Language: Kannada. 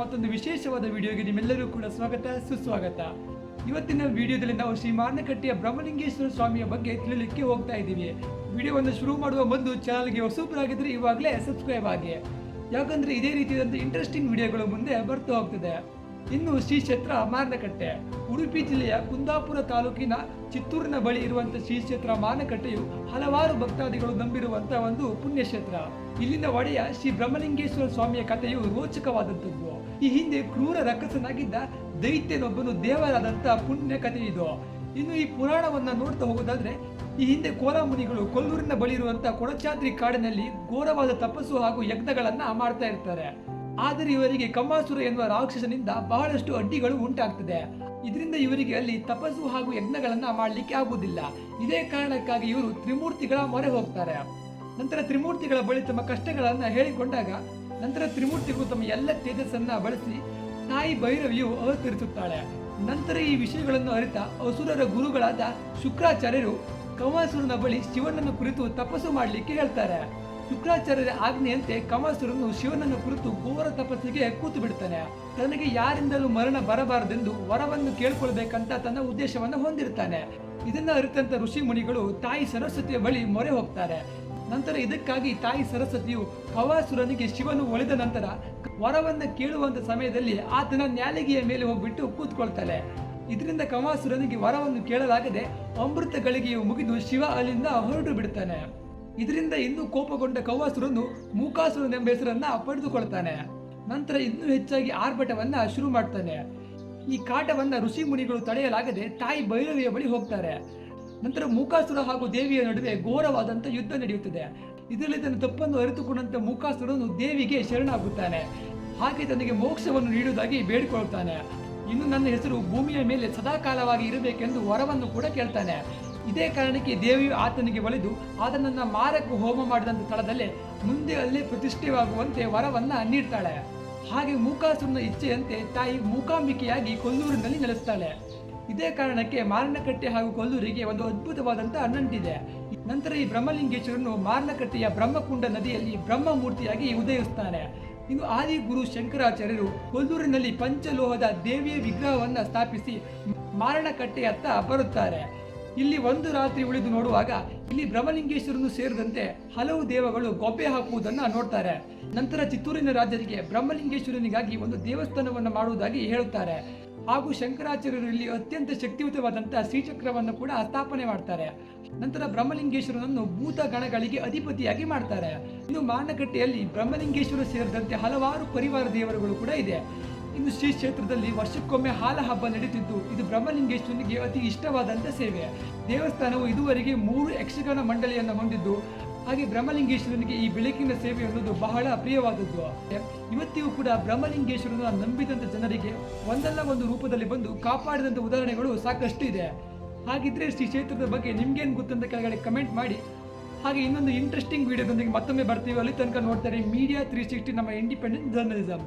ಮತ್ತೊಂದು ವಿಶೇಷವಾದ ವಿಡಿಯೋಗೆ ನಿಮ್ಮೆಲ್ಲರೂ ಕೂಡ ಸ್ವಾಗತ, ಸುಸ್ವಾಗತ. ಇವತ್ತಿನ ವಿಡಿಯೋದಲ್ಲಿ ನಾವು ಶ್ರೀ ಮಾರ್ನಕಟ್ಟೆಯ ಬ್ರಹ್ಮಲಿಂಗೇಶ್ವರ ಸ್ವಾಮಿಯ ಬಗ್ಗೆ ತಿಳಿಲಿಕ್ಕೆ ಹೋಗ್ತಾ ಇದ್ದೀವಿ. ವಿಡಿಯೋವನ್ನು ಶುರು ಮಾಡುವ ಮೊದಲು ಚಾನಲ್ಗೆ ಹೊಸಬರಾಗಿದ್ರೆ ಇವಾಗಲೇ ಸಬ್ಸ್ಕ್ರೈಬ್ ಆಗಿ. ಯಾಕಂದ್ರೆ ಇದೇ ರೀತಿಯಾದಂಥ ಇಂಟ್ರೆಸ್ಟಿಂಗ್ ವಿಡಿಯೋಗಳು ಮುಂದೆ ಬರ್ತಾ ಹೋಗ್ತದೆ. ಇನ್ನು ಶ್ರೀ ಕ್ಷೇತ್ರ ಮಾರ್ನಕಟ್ಟೆ ಉಡುಪಿ ಜಿಲ್ಲೆಯ ಕುಂದಾಪುರ ತಾಲೂಕಿನ ಚಿತ್ತೂರಿನ ಬಳಿ ಇರುವಂಥ ಶ್ರೀ ಕ್ಷೇತ್ರ ಮಾರ್ನಕಟ್ಟೆಯು ಹಲವಾರು ಭಕ್ತಾದಿಗಳು ನಂಬಿರುವಂತಹ ಒಂದು ಪುಣ್ಯಕ್ಷೇತ್ರ. ಇಲ್ಲಿನ ಒಡೆಯ ಶ್ರೀ ಬ್ರಹ್ಮಲಿಂಗೇಶ್ವರ ಸ್ವಾಮಿಯ ಕಥೆಯು ರೋಚಕವಾದಂಥದ್ದು ಈ ಹಿಂದೆ ಕ್ರೂರ ರಕ್ಕಸನಾಗಿದ್ದ ದೈತ್ಯನೊಬ್ಬನು ದೇವರಾದಂಥ ಪುಣ್ಯ ಕಥೆ ಇದು. ಇನ್ನು ಈ ಪುರಾಣವನ್ನ ನೋಡ್ತಾ ಹೋಗೋದಾದ್ರೆ, ಈ ಹಿಂದೆ ಕೋಲಾಮುನಿಗಳು ಕೊಲ್ಲೂರಿನ ಬಳಿ ಇರುವಂತಹ ಕೊಡಚಾದ್ರಿ ಕಾಡಿನಲ್ಲಿ ಘೋರವಾದ ತಪಸ್ಸು ಹಾಗೂ ಯಜ್ಞಗಳನ್ನ ಮಾಡ್ತಾ ಇರ್ತಾರೆ. ಆದರೆ ಇವರಿಗೆ ಕಮಾಸುರ ಎನ್ನುವ ರಾಕ್ಷಸನಿಂದ ಬಹಳಷ್ಟು ಅಡ್ಡಿಗಳು ಉಂಟಾಗ್ತದೆ. ಇದರಿಂದ ಇವರಿಗೆ ಅಲ್ಲಿ ತಪಸ್ಸು ಹಾಗೂ ಯಜ್ಞಗಳನ್ನ ಮಾಡಲಿಕ್ಕೆ ಆಗುವುದಿಲ್ಲ. ಇದೇ ಕಾರಣಕ್ಕಾಗಿ ಇವರು ತ್ರಿಮೂರ್ತಿಗಳ ಮೊರೆ ಹೋಗ್ತಾರೆ. ನಂತರ ತ್ರಿಮೂರ್ತಿಗಳ ಬಳಿ ತಮ್ಮ ಕಷ್ಟಗಳನ್ನ ಹೇಳಿಕೊಂಡಾಗ ನಂತರ ತ್ರಿಮೂರ್ತಿಗಳು ತಮ್ಮ ಎಲ್ಲ ತೇಜಸ್ಸನ್ನ ಬಳಸಿ ತಾಯಿ ಭೈರವಿಯು ಅವತರಿಸುತ್ತಾಳೆ. ನಂತರ ಈ ವಿಷಯಗಳನ್ನು ಅರಿತ ಅಸುರರ ಗುರುಗಳಾದ ಶುಕ್ರಾಚಾರ್ಯರು ಕಮಾಸುರನ ಬಳಿ ಶಿವನನ್ನು ಕುರಿತು ತಪಸ್ಸು ಮಾಡಲಿಕ್ಕೆ ಹೇಳ್ತಾರೆ. ಶುಕ್ರಾಚಾರ್ಯರ ಆಜ್ಞೆಯಂತೆ ಕಮಾಸುರನು ಶಿವನನ್ನು ಕುರಿತು ಘೋರ ತಪಸ್ಸಿಗೆ ಕೂತು ಬಿಡ್ತಾನೆ. ತನಗೆ ಯಾರಿಂದಲೂ ಮರಣ ಬರಬಾರದೆಂದು ವರವನ್ನು ಕೇಳ್ಕೊಳ್ಬೇಕಂತ ತನ್ನ ಉದ್ದೇಶವನ್ನು ಹೊಂದಿರ್ತಾನೆ. ಇದನ್ನ ಅರಿತಂತ ಋಷಿ ಮುನಿಗಳು ತಾಯಿ ಸರಸ್ವತಿಯ ಬಳಿ ಮೊರೆ ಹೋಗ್ತಾರೆ. ನಂತರ ಇದಕ್ಕಾಗಿ ತಾಯಿ ಸರಸ್ವತಿಯು ಕವಾಸುರನಿಗೆ ಶಿವನು ಒಳಿದ ನಂತರ ವರವನ್ನ ಕೇಳುವಂತ ಸಮಯದಲ್ಲಿ ಆತನ ನ್ಯಾಲಿಗೆಯ ಮೇಲೆ ಹೋಗ್ಬಿಟ್ಟು ಕೂತ್ಕೊಳ್ತಾಳೆ. ಇದರಿಂದ ಕವಾಸುರನಿಗೆ ವರವನ್ನು ಕೇಳಲಾಗದೆ ಅಮೃತ ಗಳಿಗೆಯು ಮುಗಿದು ಶಿವ ಅಲ್ಲಿಂದ ಹೊರಟು ಬಿಡ್ತಾನೆ. ಇದರಿಂದ ಇನ್ನೂ ಕೋಪಗೊಂಡ ಕೌವಾಸುರನು ಮೂಕಾಸುರನ್ ಎಂಬ ಹೆಸರನ್ನ ಪಡೆದುಕೊಳ್ತಾನೆ. ನಂತರ ಇನ್ನೂ ಹೆಚ್ಚಾಗಿ ಆರ್ಭಟವನ್ನ ಶುರು ಮಾಡ್ತಾನೆ. ಈ ಕಾಟವನ್ನ ಋಷಿ ಮುನಿಗಳು ತಡೆಯಲಾಗದೆ ತಾಯಿ ಭೈರವಿಯ ಬಳಿ ಹೋಗ್ತಾರೆ. ನಂತರ ಮೂಕಾಸುರ ಹಾಗೂ ದೇವಿಯ ನಡುವೆ ಘೋರವಾದಂತ ಯುದ್ಧ ನಡೆಯುತ್ತದೆ. ಇದರಲ್ಲಿ ತನ್ನ ತಪ್ಪನ್ನು ಅರಿತುಕೊಂಡಂತ ಮೂಕಾಸುರನು ದೇವಿಗೆ ಶರಣಾಗುತ್ತಾನೆ. ಹಾಗೆ ತನಗೆ ಮೋಕ್ಷವನ್ನು ನೀಡುವುದಾಗಿ ಬೇಡಿಕೊಳ್ಳುತ್ತಾನೆ. ಇನ್ನು ನನ್ನ ಹೆಸರು ಭೂಮಿಯ ಮೇಲೆ ಸದಾಕಾಲವಾಗಿ ಇರಬೇಕೆಂದು ವರವನ್ನು ಕೂಡ ಕೇಳ್ತಾನೆ. ಇದೇ ಕಾರಣಕ್ಕೆ ದೇವಿಯು ಆತನಿಗೆ ಒಲಿದು ಆತನನ್ನು ಮಾರಕ್ಕೆ ಹೋಮ ಮಾಡಿದಂಥ ಸ್ಥಳದಲ್ಲೇ ಮುಂದೆ ಅಲ್ಲಿ ಪ್ರತಿಷ್ಠೆಯಾಗುವಂತೆ ವರವನ್ನ ನೀಡ್ತಾಳೆ. ಹಾಗೆ ಮೂಕಾಸುರನ ಇಚ್ಛೆಯಂತೆ ತಾಯಿ ಮೂಕಾಂಬಿಕೆಯಾಗಿ ಕೊಲ್ಲೂರಿನಲ್ಲಿ ನೆಲೆಸ್ತಾಳೆ. ಇದೇ ಕಾರಣಕ್ಕೆ ಮಾರಣಕಟ್ಟೆ ಹಾಗೂ ಕೊಲ್ಲೂರಿಗೆ ಒಂದು ಅದ್ಭುತವಾದಂಥ ನಂಟಿದೆ ನಂತರ ಈ ಬ್ರಹ್ಮಲಿಂಗೇಶ್ವರನು ಮಾರಣಕಟ್ಟೆಯ ಬ್ರಹ್ಮಕುಂಡ ನದಿಯಲ್ಲಿ ಬ್ರಹ್ಮ ಮೂರ್ತಿಯಾಗಿ ಉದಯಿಸ್ತಾನೆ. ಇನ್ನು ಆದಿ ಗುರು ಶಂಕರಾಚಾರ್ಯರು ಕೊಲ್ಲೂರಿನಲ್ಲಿ ಪಂಚಲೋಹದ ದೇವಿಯ ವಿಗ್ರಹವನ್ನ ಸ್ಥಾಪಿಸಿ ಮಾರಣಕಟ್ಟೆಯತ್ತ ಬರುತ್ತಾರೆ. ಇಲ್ಲಿ ಒಂದು ರಾತ್ರಿ ಉಳಿದು ನೋಡುವಾಗ ಇಲ್ಲಿ ಬ್ರಹ್ಮಲಿಂಗೇಶ್ವರನು ಸೇರಿದಂತೆ ಹಲವು ದೇವಗಳು ಗೊಬ್ಬೆ ಹಾಕುವುದನ್ನು ನೋಡ್ತಾರೆ. ನಂತರ ಚಿತ್ತೂರಿನ ರಾಜರಿಗೆ ಬ್ರಹ್ಮಲಿಂಗೇಶ್ವರನಿಗಾಗಿ ಒಂದು ದೇವಸ್ಥಾನವನ್ನು ಮಾಡುವುದಾಗಿ ಹೇಳುತ್ತಾರೆ. ಹಾಗೂ ಶಂಕರಾಚಾರ್ಯರು ಇಲ್ಲಿ ಅತ್ಯಂತ ಶಕ್ತಿಯುತವಾದಂತಹ ಶ್ರೀಚಕ್ರವನ್ನು ಕೂಡ ಸ್ಥಾಪನೆ ಮಾಡ್ತಾರೆ. ನಂತರ ಬ್ರಹ್ಮಲಿಂಗೇಶ್ವರನನ್ನು ಭೂತ ಗಣಗಳಿಗೆ ಅಧಿಪತಿಯಾಗಿ ಮಾಡ್ತಾರೆ. ಇನ್ನು ಮಾನಕಟ್ಟೆಯಲ್ಲಿ ಬ್ರಹ್ಮಲಿಂಗೇಶ್ವರ ಸೇರಿದಂತೆ ಹಲವಾರು ಪರಿವಾರ ದೇವರುಗಳು ಕೂಡ ಇದೆ. ಇನ್ನು ಶ್ರೀ ಕ್ಷೇತ್ರದಲ್ಲಿ ವರ್ಷಕ್ಕೊಮ್ಮೆ ಹಾಲ ಹಬ್ಬ ನಡೀತಿದ್ದು. ಇದು ಬ್ರಹ್ಮಲಿಂಗೇಶ್ವರನಿಗೆ ಅತಿ ಇಷ್ಟವಾದಂಥ ಸೇವೆ. ದೇವಸ್ಥಾನವು ಇದುವರೆಗೆ ಮೂರು ಯಕ್ಷಗಾನ ಮಂಡಳಿಯನ್ನು ಹೊಂದಿದ್ದು, ಹಾಗೆ ಬ್ರಹ್ಮಲಿಂಗೇಶ್ವರನಿಗೆ ಈ ಬೆಳಕಿನ ಸೇವೆ ಅನ್ನೋದು ಬಹಳ ಪ್ರಿಯವಾದದ್ದು. ಇವತ್ತಿಗೂ ಕೂಡ ಬ್ರಹ್ಮಲಿಂಗೇಶ್ವರನ ನಂಬಿದಂತ ಜನರಿಗೆ ಒಂದಲ್ಲ ಒಂದು ರೂಪದಲ್ಲಿ ಬಂದು ಕಾಪಾಡಿದಂಥ ಉದಾಹರಣೆಗಳು ಸಾಕಷ್ಟು ಇದೆ. ಹಾಗಿದ್ರೆ ಶ್ರೀ ಕ್ಷೇತ್ರದ ಬಗ್ಗೆ ನಿಮ್ಗೇನು ಗೊತ್ತಂತ ಕೆಳಗಡೆ ಕಮೆಂಟ್ ಮಾಡಿ. ಹಾಗೆ ಇನ್ನೊಂದು ಇಂಟ್ರೆಸ್ಟಿಂಗ್ ವಿಡಿಯೋದೊಂದಿಗೆ ಮತ್ತೊಮ್ಮೆ ಬರ್ತೀವಿ. ಅಲ್ಲಿ ತನಕ ನೋಡ್ತಾರೆ ಮೀಡಿಯಾ ತ್ರೀ ಸಿಕ್ಸ್ಟಿ ನಮ್ಮ ಇಂಡಿಪೆಂಡೆಂಟ್ ಜರ್ನಲಿಸಮ್